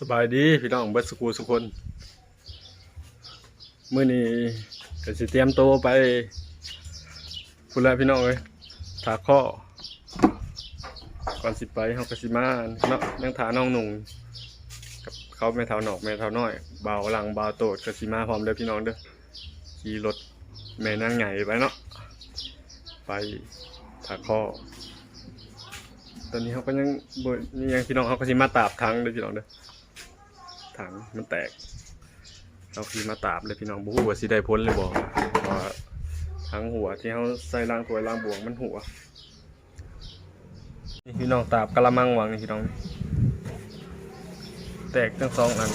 สบายดีพี่น้องเบิดสกูสุกคนมื้อนี้ก็สิเตรียมโตวไปพุ่นละพี่น้องเอ้ยถาข้อก่อนสิไปเฮาก็สิมาเนาะยังถาน้องหนุ่งกับเขาแม่เฒ่าหนอกแม่เฒ่าน้อยเบาหลังเบาโตดก็สิมาพร้อมเด้อพี่น้องเด้อขี่รถแม่นางใหญ่ไปเนาะไปถาข้อตอนนี้เขาก็ยังบ่นี่ยังพี่น้องเขาก็สิมาตาบถังเด้อพี่น้องเด้อ ถังมันแตกเราคือมาตาบเลยพี่น้องบ่ฮู้วสิได้พ้นเลยบ่เพราะว่าทั้งหัวที่เขาใส่ล่างถ้วยล่างบวงมันหัวนี่พี่น้องตาบกะละมังหวางนี่พี่น้อง แตกทั้งสองอัน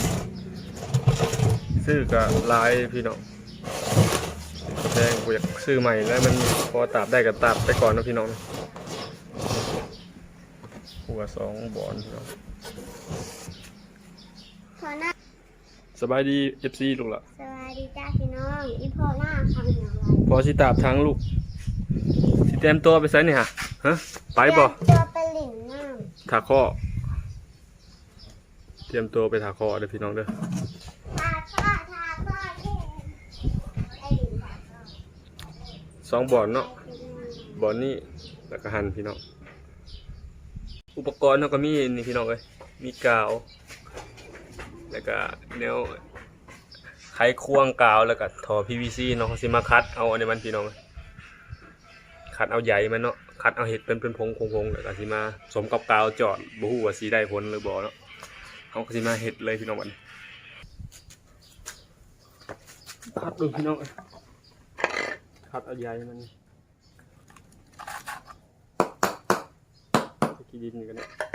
ซื้อก็หลายพี่น้องแพงกูอยากซื้อใหม่แล้วมันพอตาบได้ก็ตาบไปก่อนนะพี่น้องหัวสองบอลพี่น้อง พอหน้า สบายดีเอฟซีลูกละสวัสดีจ้าพี่น้องอีพ่อหน้าทำอย่างไรพอสิตาบทั้งลูกสิเตรียมตัวไปไซนี่ฮะฮะไปบ่เตัวเป็นหลินน้ถาข้อเตรียมตัวไปถาข้อเด้อพี่น้องเด้อำทาข้อทาข้อเท่ไอ้หลินทาข้อสองบอลเนาะบอลนี่แล้วก็หันพี่น้องอุปกรณ์เขาก็มีนี่พี่น้องเลยมีกาว แล้วก็แนวไขควงกาวแล้วก็ทอ PVC เนาะเขาสิมาคัดเอาอันนี้มันพี่น้องคัดเอาใหญ่มันเนาะคัดเอาเห็ดเป็นเป็นพงพงพงแล้วก็สิมาสมกับกาวจอดบ่ฮู้ว่าสิได้ผลหรือบ่เนาะเขาก็สิมาเห็ดเลยพี่น้องบันคัดดูพี่น้องคัดเอาใหญ่มันกินนี่กันเนี่ย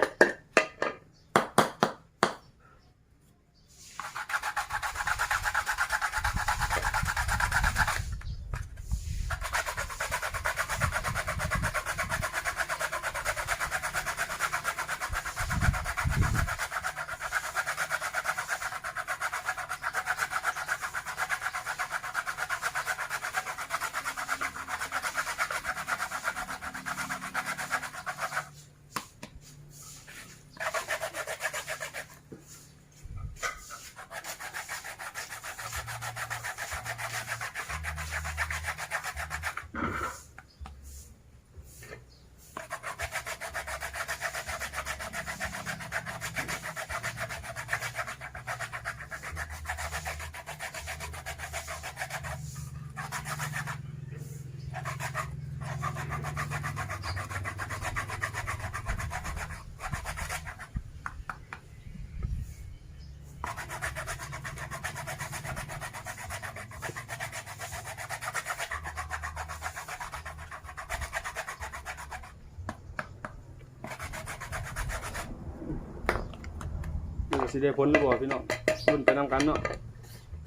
สิได้ผลหรือบ่พี่น้องรุ่นไปนำกันเนาะ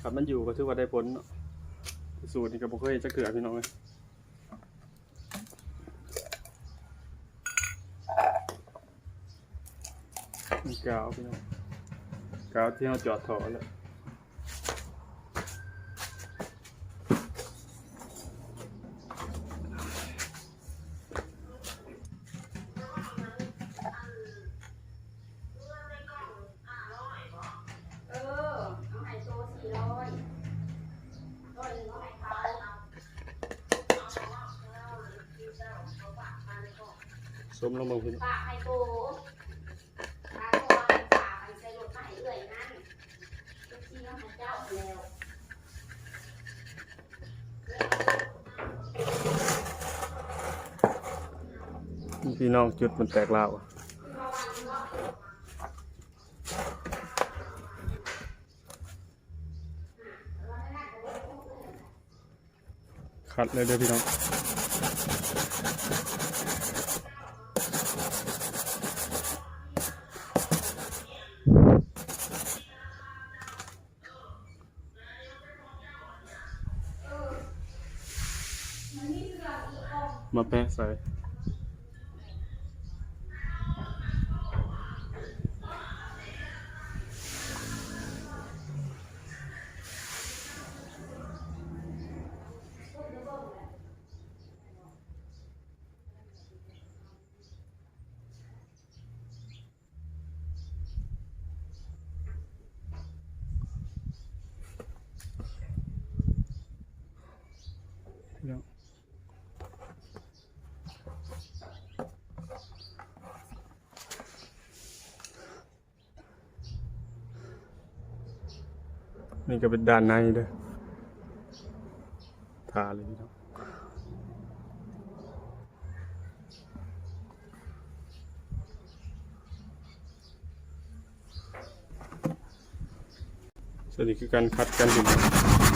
ขับมันอยู่ก็ถือว่าได้ผลเนาะสูตรนี่ก็บ่เคยจะเกลือพี่น้องเลยกาวพี่น้องกาวที่เราจอดถอแล้ว สมลงมาพี่น้องฝากไห้โตฝากตัวฝากไห้ใส่รถมาให้เอื่อยนั่นเจ้าที่น้องเจ้าแล้ว พี่น้องจุดมันแตกลาวอะขัดเลยเด้อพี่น้อง มาแนี่ก็เป็นด้านในเด้อทาเลยพี่น้องส่วนนี้คือการคัดกันหิน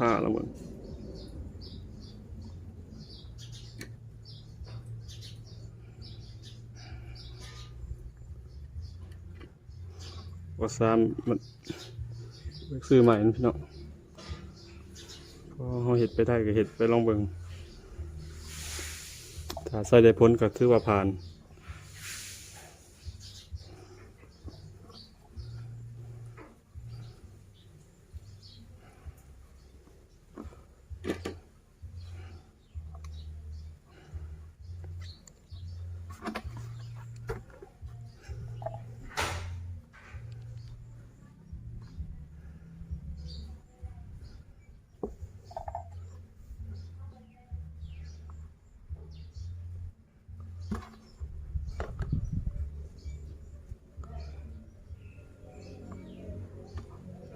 ท่าแล้วมันว่าซามมันซื้อใหม่นะพี่น้องพอเขาเห็ดไปได้ก็เห็ดไปลองเบิงถ้าใส่ได้พ้นก็ถือว่าผ่าน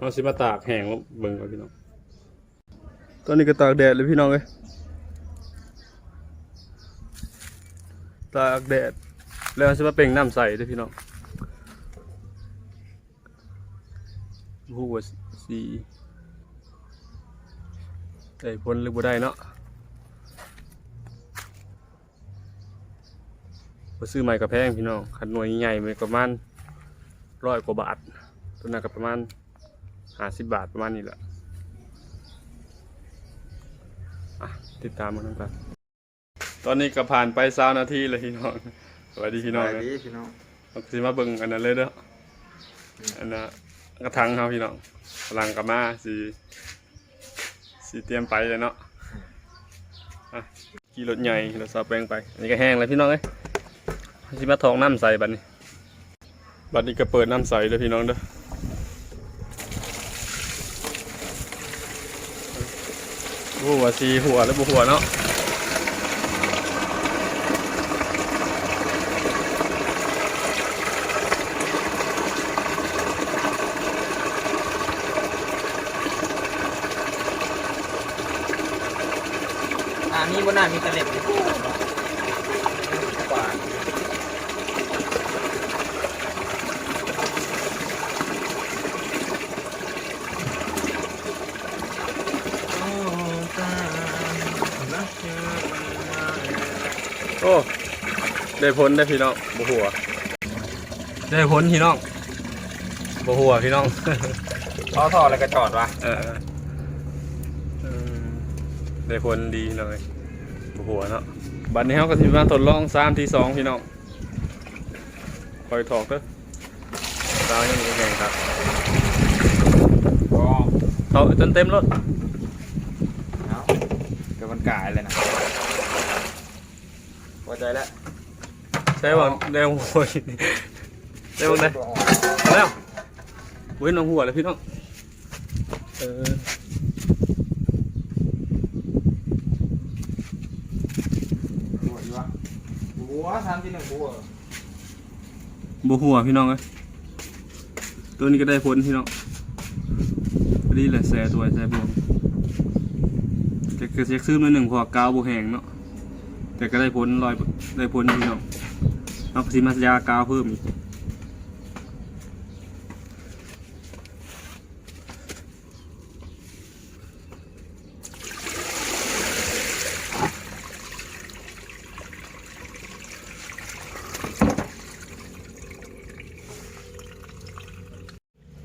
เราสิมาตากแห้งแล้วเบิ่งเอาพี่น้อง ตอนนี้ก็ตากแดดเลยพี่น้องเอ้ยตากแดด แล้วสิมาเป่งน้ำใสเด้วยพี่น้องหัวาสีได้พ้นหรือบ่ได้เนาะบ่ซื้อใหม่กับแพงพี่น้องขันหน่วยใหญ่ๆมันประมาณร้อยกว่าบาท ตัวนั้นก็ประมาณ ห้าสิบบาทประมาณนี้แหละอะติดตามมากันตอนนี้ก็ผ่านไปสานาทีเลยพี่น้องสวัสดีพี่น้องสนะวัสดีพี่น้องเราสิมาเบิ่งอันนั้นเลยเด้ออันน่ะกระทังเขาพี่น้องพลังกลับมาสีสีเตรียมไปเลยเนาะอะขี่รถใหญ่รถซาแปลงไปอันนี้ก็แห้งแล้วพี่น้องเอ้ยสิมาทองน้ำใสบัดนี้บัดนี้ก็เปิดน้ำใสเลยพี่น้องเด้อ หัวสีหัวแล้วบุหัวเนาะอ่ามีบนหน้ามีตะเล็บอยู่กว่าโอ้ตาลักเธอมา โอ้ ได้พ้นได้พี่น้องบุหัวได้พ้นพี่น้องบุหัวพี่น้อง ท่อท่อแล้วก็จอดวะเออเออได้พ้นดีหน่อยบุหัวเนาะบัดนี้เขาก็สิมาทดลองสามที่สองพี่น้องคอยถอกเด้อดาวยังมีแข่งครับก็เขาจนเต็มรถเอาเดี๋ยวมันกายเลยนะพอใจแล้ว ใช่ป่ะได้หัวได้บ้างได้แล้วเว้นน้องหัวเลยพี่น้องเออบัวอีวะบัวทำที่หนึ่งบัวบัวหัวพี่น้องเอ้ยตัวนี้ก็ได้พ้นพี่น้องพอดีแหละแซ่ตัวแซ่บวงจะเกิดเซ็กซื้อมาหนึ่งพอกาวบัแหงเนาะแต่ก็ได้พ้นลอยได้พ้นพี่น้อง เอาสิมายากาวเพิ่มอีก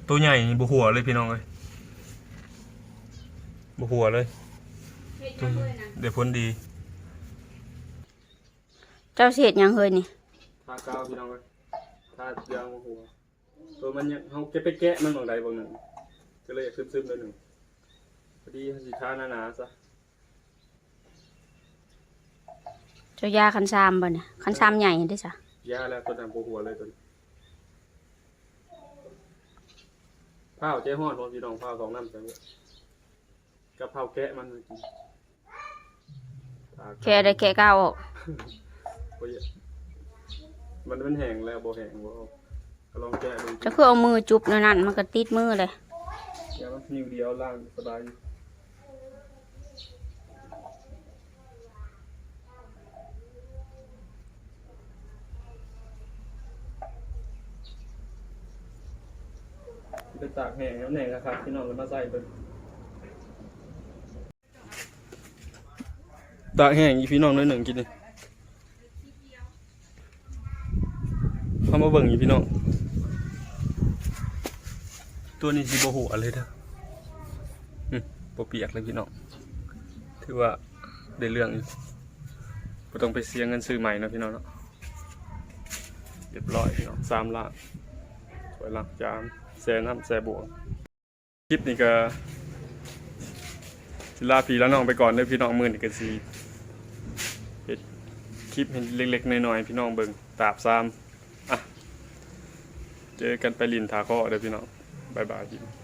ตัวใหญ่นี่บัวหัวเลยพี่น้องเลยบัวหัวเลยเฮ็ดยังเลยนะได้พ้นดี เจ้าเสียดยังเฮยนี่ ทากาวพี่น้องเอ้ยทายางหัวตัวมันยังเขาเก็บไปแกะมันบางใดบางหนึ่ง ก็เลยอยากซึมๆเลยหนึ่งพอดีเขาสิทาหนาๆซะเจ้ายาคันซามบ่เนี่ยคันซามใหญ่เด้จ้ะยาแล้วตัวดำปูหัวเลยตัวนี้ข้าวเจ๊ฮอดพอพี่น้องข้าวสองน้ำใส่ไว้กับข้าวแกะมันกินแค่ได้แค่ก้าวออกโอ้ย มันเป็นแห้งแล้วบ่แห้งบ่เอาก็ลองแกะดูจะคือเอามือจุบในนั้นมันก็ติดมือเลยอย่ามันนิ้วเดียวล่างสบายอยู่ไปตากแห้งแล้วแห้งนะครับพี่น้องก็มาใส่เบิ่งตากแห้งอีพี่น้องน้อยหนึ่งกินนี่ เบิ่งอีพี่น้อง ตัวนี้สิบ่หัวเลยเด้ออืมบ่เปียกเลยพี่น้อง ถือว่าได้เรื่องอยู่บ่ต้องไปเสียเงินซื้อใหม่นะพี่น้องเนาะเรียบร้อยพี่น้องสามล้านสวยหลักจามแซ่น้ำแซ่บวคลิปนี้ก็สิลาพี่แล้วน้องไปก่อนเด้อพี่น้องมือนี้ก็สิคลิปให้เล็กๆน้อยๆพี่น้องเบิ่งตาบซ้ำ เจอกันไปลินทาข้อเด้อพี่น้องบายบายพี่